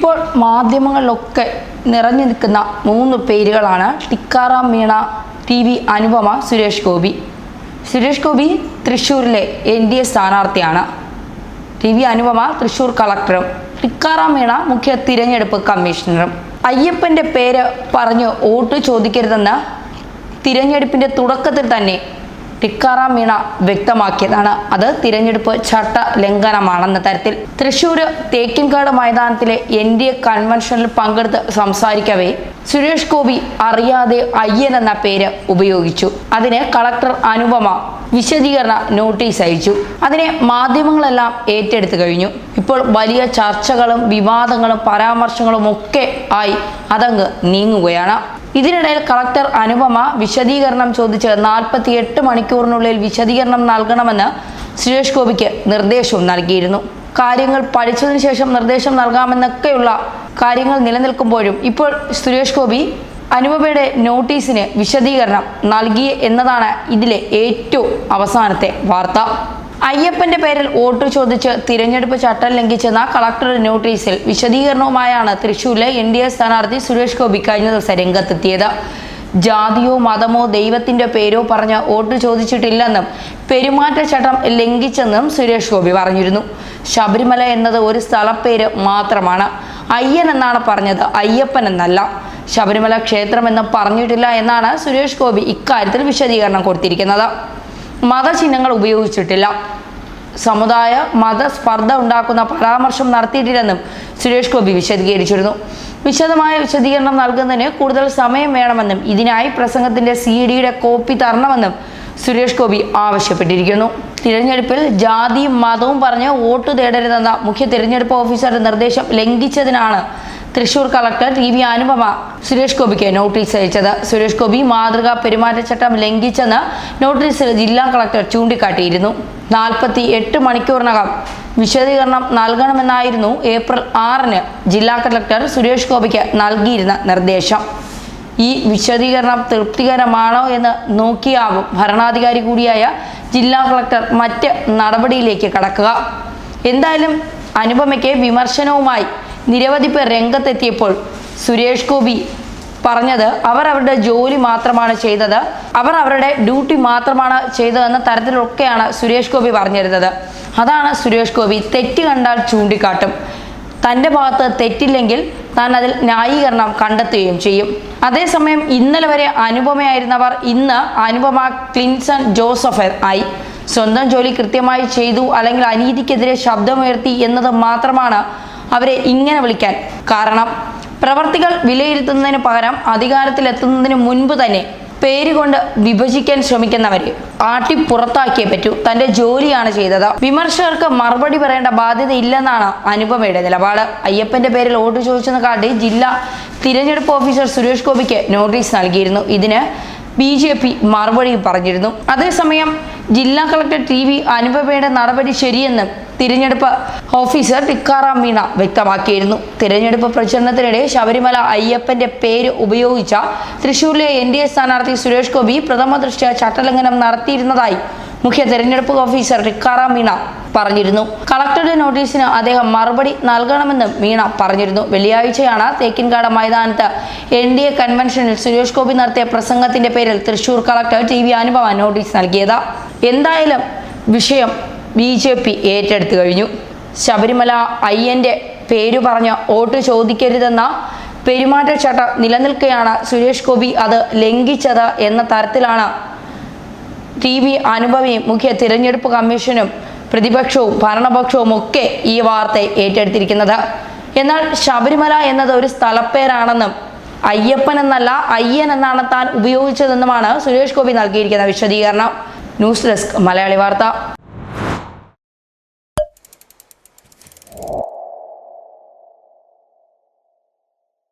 ഇപ്പോൾ മാധ്യമങ്ങളിലൊക്കെ നിറഞ്ഞു നിൽക്കുന്ന മൂന്ന് പേരുകളാണ് ടിക്കാറാം മീണ ടി വി അനുപമ സുരേഷ് ഗോപി. സുരേഷ് ഗോപി തൃശ്ശൂരിലെ എൻ ഡി എ സ്ഥാനാർത്ഥിയാണ്. ടി വി അനുപമ തൃശൂർ കളക്ടറും ടിക്കാറാം മീണ മുഖ്യ തിരഞ്ഞെടുപ്പ് കമ്മീഷണറും. അയ്യപ്പന്റെ പേര് പറഞ്ഞ് വോട്ട് ചോദിക്കരുതെന്ന് തിരഞ്ഞെടുപ്പിന്റെ തുടക്കത്തിൽ തന്നെ ടിക്കാറാം മീണ വ്യക്തമാക്കിയതാണ്. അത് തിരഞ്ഞെടുപ്പ് ചട്ട ലംഘനമാണെന്ന തരത്തിൽ. തൃശൂർ തേക്കിൻകാട് മൈതാനത്തിലെ എൻ ഡി എ കൺവെൻഷനിൽ പങ്കെടുത്ത് സംസാരിക്കവേ സുരേഷ് ഗോപി അറിയാതെ അയ്യൻ എന്ന പേര് ഉപയോഗിച്ചു. അതിന് കളക്ടർ അനുപമ വിശദീകരണ നോട്ടീസ് അയച്ചു. അതിനെ മാധ്യമങ്ങളെല്ലാം ഏറ്റെടുത്തു കഴിഞ്ഞു. ഇപ്പോൾ വലിയ ചർച്ചകളും വിവാദങ്ങളും പരാമർശങ്ങളും ഒക്കെ ആയി അതങ്ങ് നീങ്ങുകയാണ്. ഇതിനിടയിൽ കളക്ടർ അനുപമ വിശദീകരണം ചോദിച്ച് നാൽപ്പത്തി എട്ട് മണിക്കൂറിനുള്ളിൽ വിശദീകരണം നൽകണമെന്ന് സുരേഷ് ഗോപിക്ക് നിർദ്ദേശവും നൽകിയിരുന്നു. കാര്യങ്ങൾ പഠിച്ചതിന് ശേഷം നിർദ്ദേശം നൽകാമെന്നൊക്കെയുള്ള കാര്യങ്ങൾ നിലനിൽക്കുമ്പോഴും ഇപ്പോൾ സുരേഷ് ഗോപി അനുപമയുടെ നോട്ടീസിന് വിശദീകരണം നൽകി എന്നതാണ് ഇതിലെ ഏറ്റവും അവസാനത്തെ വാർത്ത. അയ്യപ്പന്റെ പേരിൽ വോട്ട് ചോദിച്ച് തിരഞ്ഞെടുപ്പ് ചട്ടം ലംഘിച്ചെന്ന കളക്ടറുടെ നോട്ടീസിൽ വിശദീകരണവുമായാണ് തൃശൂരിലെ എൻ ഡി എ സ്ഥാനാർത്ഥി സുരേഷ് ഗോപി കഴിഞ്ഞ ദിവസം രംഗത്തെത്തിയത്. ജാതിയോ മതമോ ദൈവത്തിന്റെ പേരോ പറഞ്ഞ് വോട്ട് ചോദിച്ചിട്ടില്ലെന്നും പെരുമാറ്റച്ചട്ടം ലംഘിച്ചെന്നും സുരേഷ് ഗോപി പറഞ്ഞിരുന്നു. ശബരിമല എന്നത് ഒരു സ്ഥലപ്പേര് മാത്രമാണ്. അയ്യൻ എന്നാണ് പറഞ്ഞത് അയ്യപ്പൻ എന്നല്ല. ശബരിമല ക്ഷേത്രമെന്ന് പറഞ്ഞിട്ടില്ല എന്നാണ് സുരേഷ് ഗോപി ഇക്കാര്യത്തിൽ വിശദീകരണം കൊടുത്തിരിക്കുന്നത്. മതചിഹ്നങ്ങൾ ഉപയോഗിച്ചിട്ടില്ല. സമുദായ മതസ്പർദ്ധ ഉണ്ടാക്കുന്ന പരാമർശം നടത്തിയിട്ടില്ലെന്നും സുരേഷ് ഗോപി വിശദീകരിച്ചിരുന്നു. വിശദമായ വിശദീകരണം നൽകുന്നതിന് കൂടുതൽ സമയം വേണമെന്നും ഇതിനായി പ്രസംഗത്തിന്റെ സി ഡിയുടെ കോപ്പി തരണമെന്നും സുരേഷ് ഗോപി ആവശ്യപ്പെട്ടിരിക്കുന്നു. തിരഞ്ഞെടുപ്പിൽ ജാതിയും മതവും പറഞ്ഞ് വോട്ട് തേടരുതെന്ന മുഖ്യ തിരഞ്ഞെടുപ്പ് ഓഫീസറുടെ നിർദ്ദേശം ലംഘിച്ചതിനാണ് Thrissur collector T V Anupama Suresh ഗോപിക്ക് നോട്ടീസ് അയച്ചത്. സുരേഷ് ഗോപി മാതൃകാ പെരുമാറ്റച്ചട്ടം ലംഘിച്ചെന്ന് നോട്ടീസിൽ ജില്ലാ കളക്ടർ ചൂണ്ടിക്കാട്ടിയിരുന്നു. നാൽപ്പത്തി എട്ട് മണിക്കൂറിനകം വിശദീകരണം നൽകണമെന്നായിരുന്നു ഏപ്രിൽ ആറിന് ജില്ലാ കളക്ടർ സുരേഷ് ഗോപിക്ക് നൽകിയിരുന്ന നിർദ്ദേശം. ഈ വിശദീകരണം തൃപ്തികരമാണോ എന്ന് നോക്കിയാവും ഭരണാധികാരി കൂടിയായ ജില്ലാ കളക്ടർ മറ്റ് നടപടിയിലേക്ക് കടക്കുക. എന്തായാലും അനുപമയ്ക്ക് വിമർശനവുമായി നിരവധി പേർ രംഗത്തെത്തിയപ്പോൾ സുരേഷ് ഗോപി പറഞ്ഞത് അവർ അവരുടെ ജോലി മാത്രമാണ് ചെയ്തത്. അവർ അവരുടെ ഡ്യൂട്ടി മാത്രമാണ് ചെയ്തതെന്ന തരത്തിലൊക്കെയാണ് സുരേഷ് ഗോപി പറഞ്ഞിരുന്നത്. അതാണ് സുരേഷ് ഗോപി തെറ്റ് കണ്ടാൽ ചൂണ്ടിക്കാട്ടും. തന്റെ ഭാഗത്ത് തെറ്റില്ലെങ്കിൽ താൻ അതിൽ ന്യായീകരണം കണ്ടെത്തുകയും ചെയ്യും. അതേസമയം ഇന്നലെ വരെ അനുപമയായിരുന്നവർ ഇന്ന് അനുപമ ക്ലിൻസൺ ജോസഫർ ആയി. സ്വന്തം ജോലി കൃത്യമായി ചെയ്തു അല്ലെങ്കിൽ അനീതിക്കെതിരെ ശബ്ദമുയർത്തി എന്നത് മാത്രമാണ് അവരെ ഇങ്ങനെ വിളിക്കാൻ. കാരണം പ്രവർത്തികൾ വിലയിരുത്തുന്നതിന് പകരം അധികാരത്തിലെത്തുന്നതിന് മുൻപ് തന്നെ പേരുകൊണ്ട് വിഭജിക്കാൻ ശ്രമിക്കുന്നവരെ ആട്ടി പുറത്താക്കിയേ പറ്റൂ. തന്റെ ജോലിയാണ് ചെയ്തത്. വിമർശകർക്ക് മറുപടി പറയേണ്ട ബാധ്യത ഇല്ലെന്നാണ് അനുപമയുടെ നിലപാട്. അയ്യപ്പന്റെ പേരിൽ വോട്ട് ചോദിച്ചെന്ന് കാട്ടി ജില്ലാ തിരഞ്ഞെടുപ്പ് ഓഫീസർ സുരേഷ് ഗോപിക്ക് നോട്ടീസ് നൽകിയിരുന്നു. ഇതിന് ബി ജെ പി മറുപടി പറഞ്ഞിരുന്നു. അതേസമയം ജില്ലാ കളക്ടർ ടി വി അനുപമയുടെ നടപടി ശരിയെന്നും തിരഞ്ഞെടുപ്പ് ഓഫീസർ ടിക്കാറാം മീണ വ്യക്തമാക്കിയിരുന്നു. തിരഞ്ഞെടുപ്പ് പ്രചരണത്തിനിടെ ശബരിമല അയ്യപ്പന്റെ പേര് ഉപയോഗിച്ച തൃശൂരിലെ എൻ ഡി എ സ്ഥാനാർത്ഥി സുരേഷ് ഗോപി പ്രഥമ ദൃഷ്ട്യ ചട്ടലംഘനം നടത്തിയിരുന്നതായി മുഖ്യ തെരഞ്ഞെടുപ്പ് ഓഫീസർ ടിക്കാറാം മീണ പറഞ്ഞിരുന്നു. കളക്ടറുടെ നോട്ടീസിന് അദ്ദേഹം മറുപടി നൽകണമെന്നും മീണ പറഞ്ഞിരുന്നു. വെള്ളിയാഴ്ചയാണ് തേക്കിൻകാട് മൈതാനത്ത് എൻ ഡി എ കൺവെൻഷനിൽ സുരേഷ് ഗോപി നടത്തിയ പ്രസംഗത്തിന്റെ പേരിൽ Thrissur collector T V Anupama notice നൽകിയത്. എന്തായാലും വിഷയം ബി ജെ പി ഏറ്റെടുത്തു കഴിഞ്ഞു. ശബരിമല അയ്യന്റെ പേര് പറഞ്ഞ് വോട്ട് ചോദിക്കരുതെന്ന പെരുമാറ്റച്ചട്ടം നിലനിൽക്കെയാണ് സുരേഷ് ഗോപി അത് ലംഘിച്ചത് എന്ന തരത്തിലാണ് ടി വി അനുഭവിയും മുഖ്യ തിരഞ്ഞെടുപ്പ് കമ്മീഷനും പ്രതിപക്ഷവും ഭരണപക്ഷവും ഒക്കെ ഈ വാർത്ത ഏറ്റെടുത്തിരിക്കുന്നത്. എന്നാൽ ശബരിമല എന്നത് ഒരു സ്ഥലപ്പേരാണെന്നും അയ്യപ്പൻ എന്നല്ല അയ്യൻ എന്നാണ് താൻ ഉപയോഗിച്ചതെന്നുമാണ് സുരേഷ് ഗോപി നൽകിയിരിക്കുന്ന വിശദീകരണം. ന്യൂസ് ഡെസ്ക് മലയാളി വാർത്ത.